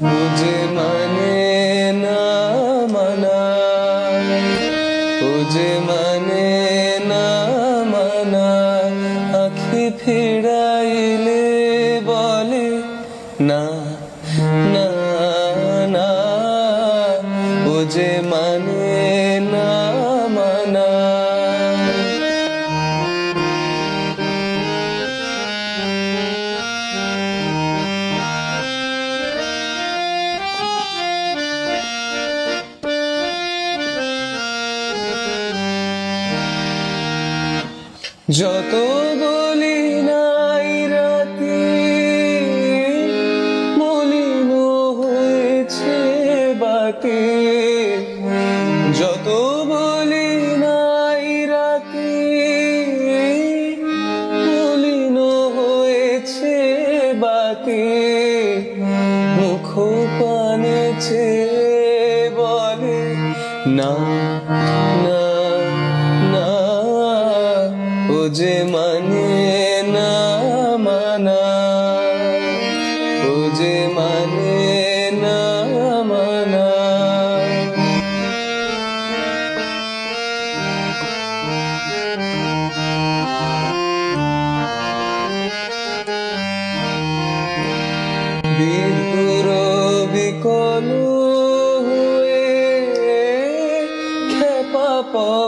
বুঝে মানে না মানা বুঝে মানে না মানা আখি ফিরাইলে বলে না না না বুঝে যত বলি নাই রাতে, মলিন হয়েছে বাতি। যত বলি নাই রাতে, মলিন হয়েছে বাতি। মুখ পানে চেয়ে বলে না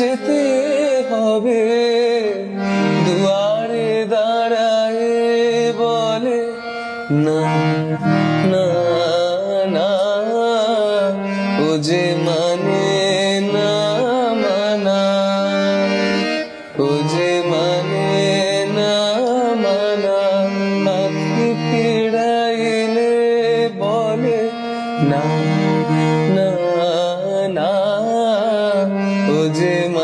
যেতে হবে। দুয়ারে দাঁড়ায় বলে, না না না। ও যে মানে না মানা ও যে মানে না মানা আখি ফিরাইলে বলে, না যে মানে